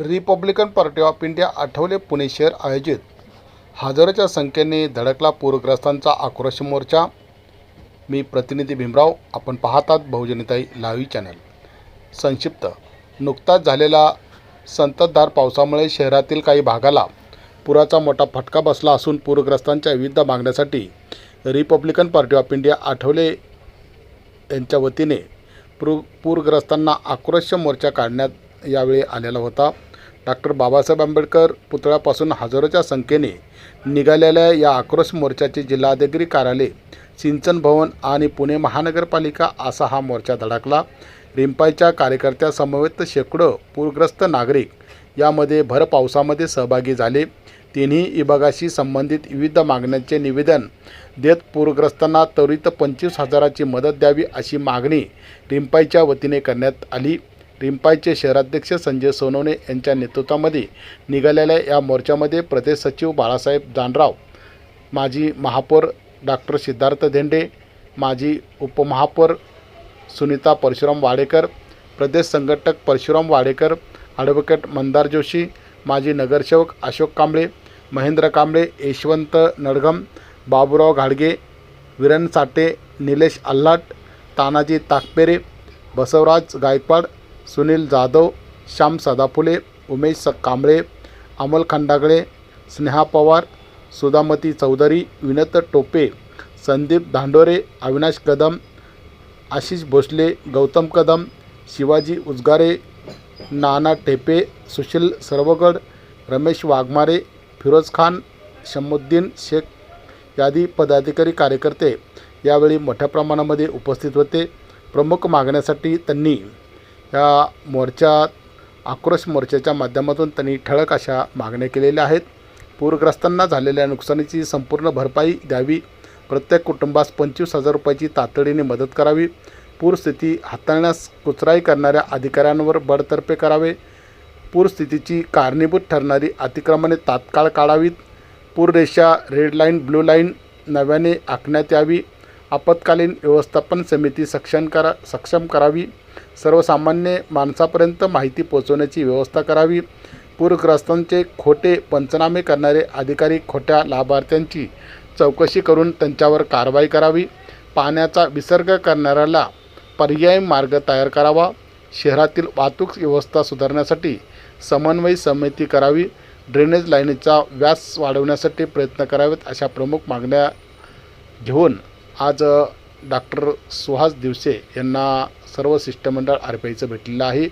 Republican Party of India Athawale Pune शहर आयोजित. हजारोच्या संख्येने धडकला पूरग्रस्तांचा आक्रोश मोर्चा. मी प्रतिनिधी भीमराव आपण पाहतात बहुजनताई लाईव्ह चॅनल. संक्षिप्त. नुकताच झालेला संततधार पावसामुळे शहरातील काही भागाला पुराचा मोठा फटका बसला असून पूरग्रस्तांच्या विविध मागण्यासाठी Republican Party of India Athawale यांच्या वतीने पूर पूरग्रस्तांना आक्रोश मोर्चा काढण्यात यावेळी आलेला होता. डॉक्टर बाबासाहेब आंबेडकर पुतळ्यापासून हजारोच्या संख्येने निघालेल्या या आक्रोश मोर्चाचे जिल्हाधिकारी कार्यालय सिंचन भवन आणि पुणे महानगरपालिका असा हा मोर्चा धडकला. रिंपाईच्या कार्यकर्त्यासमवेत शेकडो पूरग्रस्त नागरिक यामध्ये भर पावसामध्ये सहभागी झाले. तिन्ही विभागाशी संबंधित विविध मागण्यांचे निवेदन देत पूरग्रस्तांना त्वरित पंचवीस हजाराची मदत द्यावी अशी मागणी रिंपाईच्या वतीने करण्यात आली. रिंपाईचे शहराध्यक्ष संजय सोनवणे यांच्या नेतृत्वामध्ये निघालेल्या या मोर्चामध्ये प्रदेश सचिव बाळासाहेब जानराव माजी महापौर डॉक्टर सिद्धार्थ धेंडे माजी उपमहापौर सुनीता परशुराम वाडेकर प्रदेश संघटक परशुराम वाडेकर ॲडव्होकेट मंदार जोशी माजी नगरसेवक अशोक कांबळे महेंद्र कांबळे यशवंत नडगम बाबूराव घाडगे विरण साठे निलेश आल्हाट तानाजी ताकपेरे बसवराज गायकवाड सुनील जाधव श्याम सदाफुले उमेश कांबळे अमोल खंडागळे स्नेहा पवार सुधामती चौधरी विनत टोपे संदीप धांडोरे अविनाश कदम आशिष भोसले गौतम कदम शिवाजी उजगारे नाना टेपे सुशील सरवगड रमेश वाघमारे फिरोज खान शमुद्दीन शेख यादी पदाधिकारी कार्यकर्ते यावेळी मोठ्या प्रमाणामध्ये उपस्थित होते. प्रमुख मागण्यासाठी त्यांनी या मोर्चात आक्रोश मोर्चाच्या माध्यमातून त्यांनी ठळक अशा मागण्या केलेल्या आहेत. पूरग्रस्तांना झालेल्या नुकसानीची संपूर्ण भरपाई द्यावी. प्रत्येक कुटुंबास पंचवीस हजार रुपयाची तातडीने मदत करावी. पूरस्थिती हाताळण्यास कुचराई करणाऱ्या अधिकाऱ्यांवर बडतर्फे करावे. पूरस्थितीची कारणीभूत ठरणारी अतिक्रमणे तात्काळ काढावीत. पूररेषा रेड लाईन ब्लू लाईन नव्याने आखण्यात यावी. आपत्कालीन व्यवस्थापन समिती सक्षम करा सक्षम करावी. सर्वसामान्य माणसापर्यंत माहिती पोहोचवण्याची व्यवस्था करावी. पूरग्रस्तांचे खोटे पंचनामे करणारे अधिकारी खोट्या लाभार्थ्यांची चौकशी करून त्यांच्यावर कारवाई करावी. पाण्याचा विसर्ग करणाऱ्याला पर्यायी मार्ग तयार करावा. शहरातील वाहतूक व्यवस्था सुधारण्यासाठी समन्वय समिती करावी. ड्रेनेज लाईनीचा व्यास वाढवण्यासाठी प्रयत्न करावेत अशा प्रमुख मागण्या घेऊन आज डॉक्टर सुहास दिवसे यांना सर्व शिष्टमंडळ आर पी आयचं भेटलेलं आहे.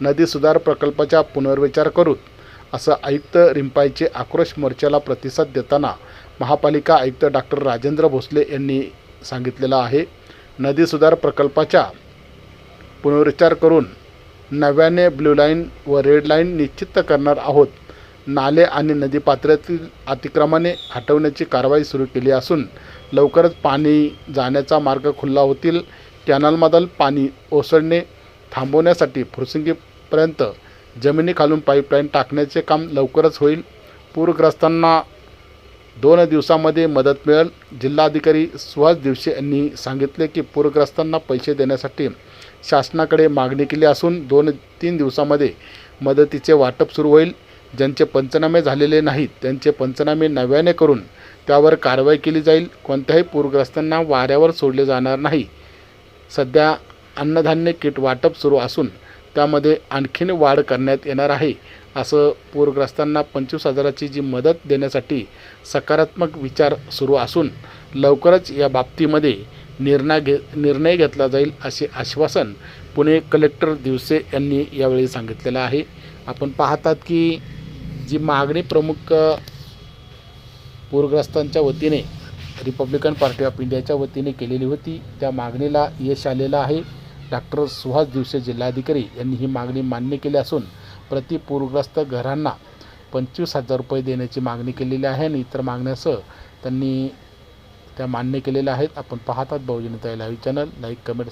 नदी सुधार प्रकल्पाचा पुनर्विचार करू असं आयुक्त रिंपाईचे आक्रोश मोर्चाला प्रतिसाद देताना महापालिका आयुक्त डॉक्टर राजेंद्र भोसले यांनी सांगितलेलं आहे. नदी सुधार प्रकल्पाच्या पुनर्विचार करून नव्याने ब्ल्यू लाईन व रेड लाईन निश्चित करणार आहोत. नाले आणि नदी पात्रातील अतिक्रमणे हटवण्याची कारवाई सुरू केली असून लवकरच पाणी जाण्याचा मार्ग खुला होतील कॅनलमधील पाणी ओसरणे थांबवण्यासाठी फुरसंगीपर्यंत जमिनीखालून पाईपलाईन टाकण्याचे काम लवकरच होईल. पूरग्रस्तांना दोन दिवसामध्ये मदत मिळेल. जिल्हाधिकारी सुहास दिवसे यांनी सांगितले की पूरग्रस्तांना पैसे देण्यासाठी शासनाकडे मागणी केली असून दोन तीन दिवसामध्ये मदतीचे वाटप सुरू होईल. ज्यांचे पंचनामे झालेले नाहीत त्यांचे पंचनामे नव्याने करून त्यावर कारवाई केली जाईल. कोणत्याही पूरग्रस्तांना वाऱ्यावर सोडले जाणार नाही. सध्या अन्नधान्य किट वाटप सुरू असून त्यामध्ये आणखीन वाढ करण्यात येणार आहे असं पूरग्रस्तांना पंचवीस हजाराची जी मदत देण्यासाठी सकारात्मक विचार सुरू असून लवकरच या बाबतीमध्ये निर्णय घे निर्णय घेतला जाईल असे आश्वासन पुणे कलेक्टर दिवसे यांनी यावेळी सांगितलेलं आहे. आपण पाहतात की जी मागणी प्रमुख पूरग्रस्तांच्या वतीने रिपब्लिकन पार्टी ऑफ इंडियाच्या वतीने केलेली होती. त्या मागणीला यश आलेलं आहे. डॉक्टर सुहास दिवसे जिल्हाधिकारी यांनी ही मागणी मान्य केली असून प्रति पूरग्रस्त घरांना पंचवीस हजार रुपये देण्याची मागणी केलेली आहे आणि इतर मागण्यासह त्यांनी त्या मान्य केलेल्या आहेत. आपण पाहतात Bahujanta live channel like comment